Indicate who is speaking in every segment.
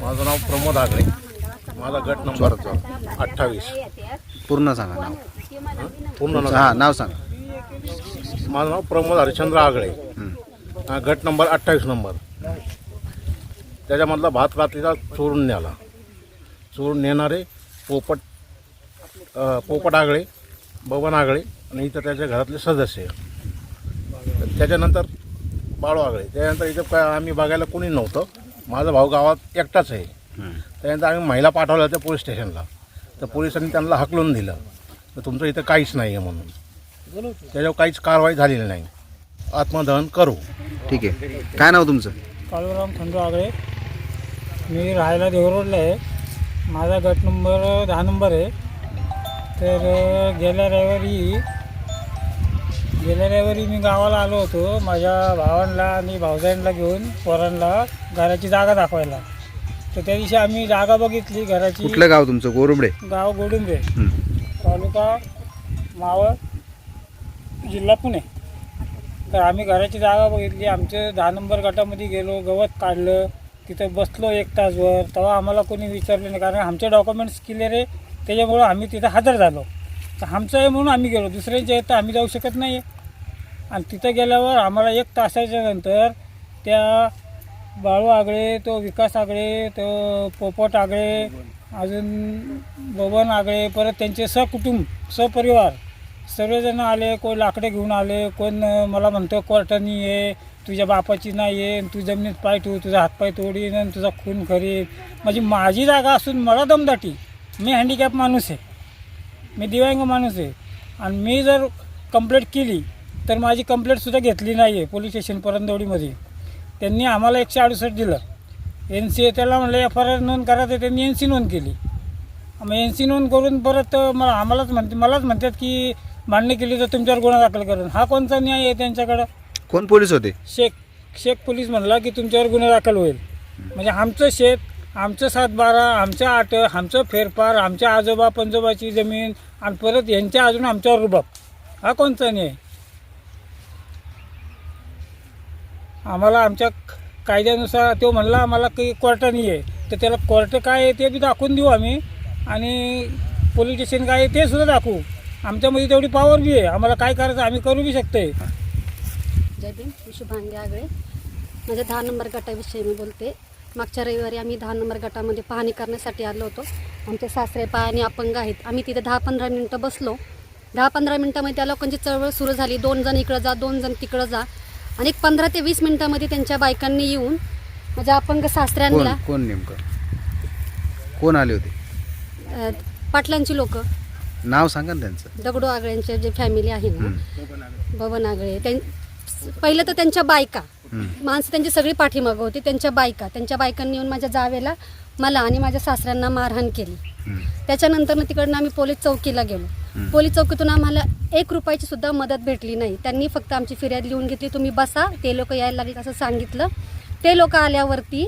Speaker 1: माझं नाव प्रमोद आगळे. माझा गट नंबर अठ्ठावीस.
Speaker 2: पूर्ण सांगा नाव.
Speaker 1: पूर्ण नाव.
Speaker 2: हा नाव सांगा.
Speaker 1: माझं नाव प्रमोद हरिश्चंद्र आगळे. हा, गट नंबर अठ्ठावीस नंबर. त्याच्यामधला भात रात्रीचा चोरून न्याला चोरून नेणारे पोपट अ, पोपट आगळे बबन आगळे आणि इथं त्याच्या घरातले सदस्य. त्याच्यानंतर बाळू आगळे. त्याच्यानंतर इथं काय आम्ही बघायला कोणी नव्हतं. माझा भाऊ गावात एकटाच आहे. त्यानंतर आम्ही महिला पाठवल्या होत्या पोलीस स्टेशनला. तर पोलिसांनी त्यांना हकलून दिलं. तर तुमचं इथं काहीच नाही आहे म्हणून. त्याच्यावर काहीच कारवाई झालेली नाही. आत्मदहन करू.
Speaker 2: ठीक आहे. काय नाव तुमचं?
Speaker 3: कालूराम खंडू आगळे. मी राहायला देवरोडला आहे. माझा गट नंबर दहा नंबर आहे. तर गेल्या रविवारी गेल्या रविवारी मी गावाला आलो होतो. माझ्या भावांना आणि भावजाईंना घेऊन पोरांना घराची जागा दाखवायला. तर त्या दिवशी आम्ही जागा बघितली. घराची
Speaker 2: कुठलं गाव तुमचं? गोरुबडे
Speaker 3: गाव गोडुंबे. तालुका मावळ जिल्हा पुणे. तर आम्ही घराची जागा बघितली. आमच्या दहा नंबर गटामध्ये गेलो. गवत काढलं. तिथं बसलो एक तासभर. तेव्हा आम्हाला कोणी विचारलं नाही. कारण आमचे डॉक्युमेंट्स क्लिअर आहे. त्याच्यामुळं आम्ही तिथं हजर झालो. तर आमचं आहे म्हणून आम्ही गेलो. दुसऱ्यांच्या आहे तर आम्ही जाऊ शकत नाही आणि तिथं गेल्यावर आम्हाला एक तासाच्या नंतर त्या बाळू आगळे तो विकास आगळे तो पोपट आगळे अजून बबन आगळे परत त्यांचे सकुटुंब सपरिवार सर्वजण आले कोण लाकडे घेऊन आले कोण मला म्हणतो कोर्टानी ये तुझ्या बापाची नाही ये तू जमिनीत पाय ठेवू तुझा हातपाय तोडीन आणि तुझा खून करीन. म्हणजे माझी जागा असून मला दमदाटी. मी हँडिकॅप माणूस आहे. मी दिव्यांग माणूस आहे. आणि मी जर कंप्लेंट केली तर माझी कंप्लेंटसुद्धा घेतली नाही आहे पोलीस स्टेशन परंदवडीमध्ये त्यांनी आम्हाला एकशे अडुसष्ट दिलं. एन सी त्याला म्हणलं एफ आर आर नोंद करा तर त्यांनी एन सी नोंद केली. मग एन सी नोंद करून परत मला आम्हालाच म्हणते मलाच म्हणतात की मान्य केली तर तुमच्यावर गुन्हा दाखल करून. हा कोणता न्याय आहे त्यांच्याकडं?
Speaker 2: कोण पोलीस होते?
Speaker 3: शेख शेख पोलीस म्हणला की तुमच्यावर गुन्हा दाखल होईल. म्हणजे आमचं शेत आमचं सातबारा आमचं आट आमचं फेरफार आमच्या आजोबा पंजोबाची जमीन आणि परत यांच्या अजून आमच्यावर रुबाब. हा कोणता न्याय? आम्हाला आमच्या कायद्यानुसार तो म्हणला आम्हाला काही नाही आहे तर त्याला कोर्ट काय आहे ते बी दाखवून देऊ आम्ही. आणि पोलीस स्टेशन काय आहे ते सुद्धा दाखवू. आमच्यामध्ये तेवढी पॉवर बी आहे. आम्हाला काय करायचं आम्ही करू बी शकते
Speaker 4: जय भीम. मी शुभांगी आगळे. माझ्या दहा नंबर गटाविषयी मी बोलते. मागच्या रविवारी आम्ही दहा नंबर गटामध्ये पाहणी करण्यासाठी आलो होतो. आमचे सासरे पायाने अपंग आहेत. आम्ही तिथे दहा पंधरा मिनटं बसलो. दहा पंधरा मिनटामध्ये त्या लोकांची चळवळ सुरू झाली. दोन जण इकडं जा दोन जण तिकडं जा. आणि एक पंधरा ते वीस मिनटामध्ये त्यांच्या बायकांनी येऊन अपंग
Speaker 2: कोण
Speaker 4: सासऱ्यांना
Speaker 2: कोण नेमकं कोण आले होते
Speaker 4: अ, पाटलांची लोक
Speaker 2: नाव सांगा ना त्यांचं
Speaker 4: दगडू आगळ्यांचे जे फॅमिली आहे ना. बबन आगळे त्यां पहिलं तर त्यांच्या बायका. माणसं त्यांची सगळी पाठीमागं होती त्यांच्या बायका त्यांच्या बायकांनी येऊन माझ्या जावेला मला आणि माझ्या सासऱ्यांना मारहाण केली. त्याच्यानंतर तिकडनं आम्ही पोलीस चौकीला गेलो. पोलीस चौकीतून आम्हाला एक रुपयाची सुद्धा मदत भेटली नाही. त्यांनी फक्त आमची फिर्याद लिहून घेतली तुम्ही बसा ते लोक यायला लागले असं सांगितलं. ते लोक आल्यावरती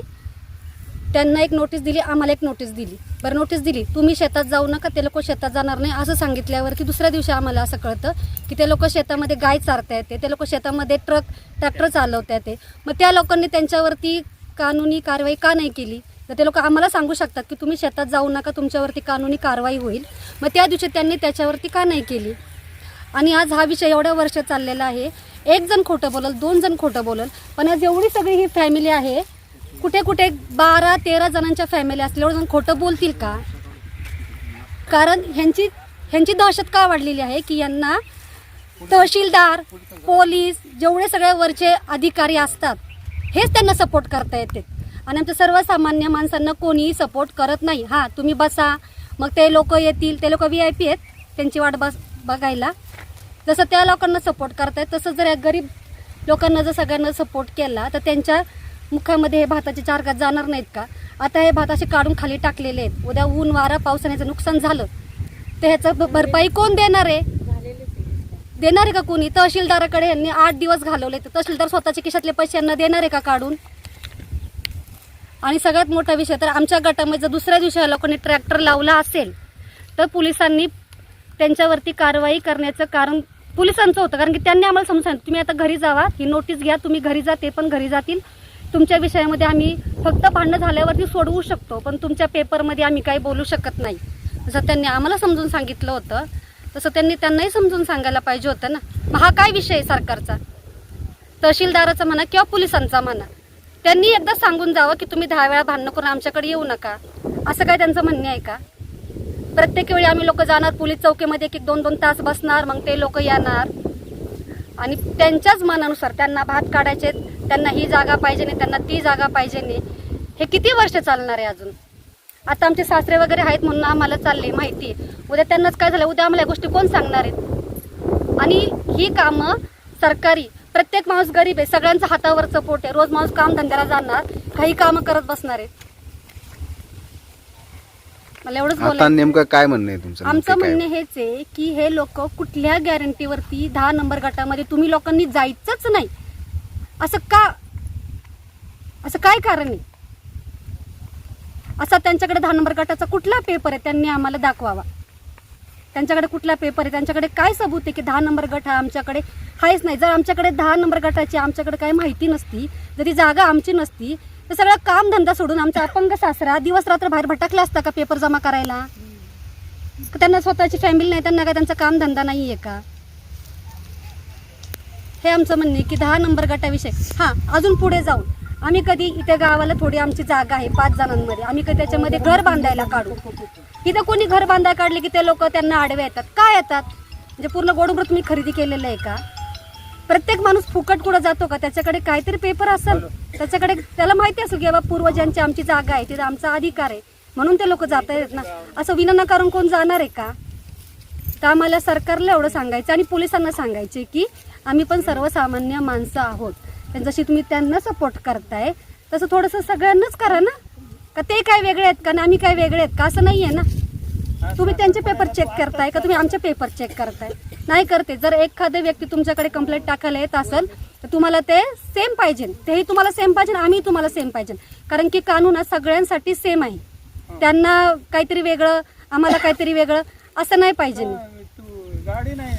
Speaker 4: त्यांना एक नोटीस दिली आम्हाला एक नोटीस दिली. बरं नोटीस दिली तुम्ही शेतात जाऊ नका ते लोक शेतात जाणार नाही असं सांगितल्यावरती दुसऱ्या दिवशी आम्हाला असं कळतं की ते लोक शेतामध्ये गाय चारता येते ते लोक शेतामध्ये ट्रक ट्रॅक्टर चालवता येते मग त्या लोकांनी त्यांच्यावरती कानूनी कारवाई का नाही केली? तर ते लोक आम्हाला सांगू शकतात की तुम्ही शेतात जाऊ नका तुमच्यावरती कानूनी कारवाई होईल. मग त्या दिवशी त्यांनी त्याच्यावरती का नाही केली? आणि आज हा विषय एवढ्या वर्ष चाललेला आहे. एक जण खोटं बोलल दोन जण खोटं बोलल. पण आज एवढी सगळी ही फॅमिली आहे कुठे कुठे बारा तेरा जणांच्या फॅमिली असतील एवढं जण खोटं बोलतील का? कारण ह्यांची ह्यांची दहशत का वाढलेली आहे की यांना तहसीलदार पोलीस जेवढे सगळे वरचे अधिकारी असतात हेच त्यांना सपोर्ट करता येते. आणि आमच्या सर्वसामान्य माणसांना कोणीही सपोर्ट करत नाही. हां तुम्ही बसा. मग ते लोक येतील. ते लोक व्ही आय पी आहेत. त्यांची वाट बस बघायला. जसं त्या लोकांना सपोर्ट करतायत तसं जर या गरीब लोकांना जर सगळ्यांना सपोर्ट केला तर त्यांच्या मुखामध्ये हे भाताचे चार घात जाणार नाहीत का? आता हे भात असे काढून खाली टाकलेले आहेत. उद्या ऊन वारा पावसाण्याचं नुकसान झालं. तर ह्याचं भ- भरपाई कोण देणार आहे? देणार आहे का कोणी? तहसीलदाराकडे यांनी आठ दिवस घालवले तर तहसीलदार स्वतःच्या खिशातले पैसे यांना देणार आहे का काढून? आणि सगळ्यात मोठा विषय तर आमच्या गटामध्ये जर दुसऱ्या दिवशी या लोकांनी ट्रॅक्टर लावला असेल तर पोलिसांनी त्यांच्यावरती कारवाई करण्याचं कारण पोलिसांचं होतं. कारण की त्यांनी आम्हाला समजून सांगितलं तुम्ही आता घरी जावा ही नोटीस घ्या तुम्ही घरी जा ते पण घरी जातील. तुमच्या विषयामध्ये आम्ही फक्त भांडणं झाल्यावरती सोडवू शकतो पण तुमच्या पेपरमध्ये आम्ही काही बोलू शकत नाही. जसं त्यांनी आम्हाला समजून सांगितलं होतं. तसं त्यांनी त्यांनाही समजून सांगायला पाहिजे होतं ना. मग हा काय विषय आहे सरकारचा? तहसीलदाराचा म्हणा किंवा पोलिसांचा म्हणा. त्यांनी एकदा सांगून जावं की तुम्ही दहा वेळा भांडणं करून आमच्याकडे येऊ नका. असं काय त्यांचं म्हणणे आहे का? प्रत्येक वेळी आम्ही लोक जाणार पोलीस चौकीमध्ये एक एक दोन दोन तास बसणार मग ते लोक येणार. आणि त्यांच्याच मनानुसार त्यांना भात काढायचे त्यांना ही जागा पाहिजे नाही त्यांना ती जागा पाहिजे नाही. हे किती वर्ष चालणार आहे अजून? आता आमचे सासरे वगैरे आहेत म्हणून आम्हाला चालले माहिती. उद्या त्यांनाच काय झालं? उद्या आम्हाला या गोष्टी कोण सांगणार आहेत? आणि ही कामं सरकारी प्रत्येक माणूस गरीब आहे. सगळ्यांचं हातावरचं पोट आहे. रोज माणूस काम धंद्याला जाणार काही कामं करत बसणार आहे मला एवढंच
Speaker 2: आता
Speaker 4: बोलायचं
Speaker 2: नेमकं काय म्हणणं आहे तुमचं?
Speaker 4: आमचं
Speaker 2: काय?
Speaker 4: म्हणणे हेच आहे की हे लोक कुठल्या गॅरंटीवरती दहा नंबर गटामध्ये तुम्ही लोकांनी जायचंच नाही. असं का? असं काय कारण आहे? असा त्यांच्याकडे दहा नंबर गटाचा कुठला पेपर आहे? त्यांनी आम्हाला दाखवावा. त्यांच्याकडे कुठला पेपर आहे? त्यांच्याकडे काय सबूत आहे की दहा नंबर गट हा आमच्याकडे आहेच नाही? जर आमच्याकडे दहा नंबर गटाची आमच्याकडे काही माहिती नसती जरी जागा आमची नसती तर सगळा कामधंदा सोडून आमचा अपंग सासरा दिवस रात्र बाहेर भटकला असता का पेपर जमा करायला? त्यांना स्वतःची फॅमिली नाही त्यांना काय त्यांचा कामधंदा नाही आहे का? हे आमचं म्हणणे की दहा नंबर गटाविषयी. हां अजून पुढे जाऊन. आम्ही कधी इथे गावाला थोडी आमची जागा आहे पाच जणांमध्ये. आम्ही कधी त्याच्यामध्ये घर बांधायला काढू. इथं कोणी घर बांधायला काढले की ते लोक त्यांना आडवे येतात. काय येतात? म्हणजे पूर्ण गोडमृत मी खरेदी केलेलं आहे का? प्रत्येक माणूस फुकट कुठं जातो का? त्याच्याकडे काहीतरी पेपर असेल. त्याच्याकडे त्याला माहिती असेल की बाबा पूर्वजांची आमची जागा आहे तिथं आमचा अधिकार आहे. म्हणून ते लोक जात आहेत ना. असं विना करून कोण जाणार आहे का? तर आम्हाला सरकारला एवढं सांगायचं आणि पोलिसांना सांगायचे की आम्ही पण सर्वसामान्य माणसं आहोत. आणि जशी तुम्ही त्यांना सपोर्ट करताय. तसं थोडंसं सगळ्यांनाच करा ना. का ते काय वेगळे आहेत का? ना आम्ही काय वेगळे आहेत का? असं नाही आहे ना. तुम्ही त्यांचे पेपर चेक करताय का? तुम्ही आमचे पेपर चेक करताय. नाही करते. जर एखादं व्यक्ती तुमच्याकडे कंप्लेंट टाकायला येत असेल तर तुम्हाला ते सेम पाहिजे. तेही तुम्हाला सेम पाहिजे आम्ही तुम्हाला सेम पाहिजे. कारण की कानून हा सगळ्यांसाठी सेम आहे. त्यांना काहीतरी वेगळं आम्हाला काहीतरी वेगळं असं नाही पाहिजे.
Speaker 3: गाडी नाही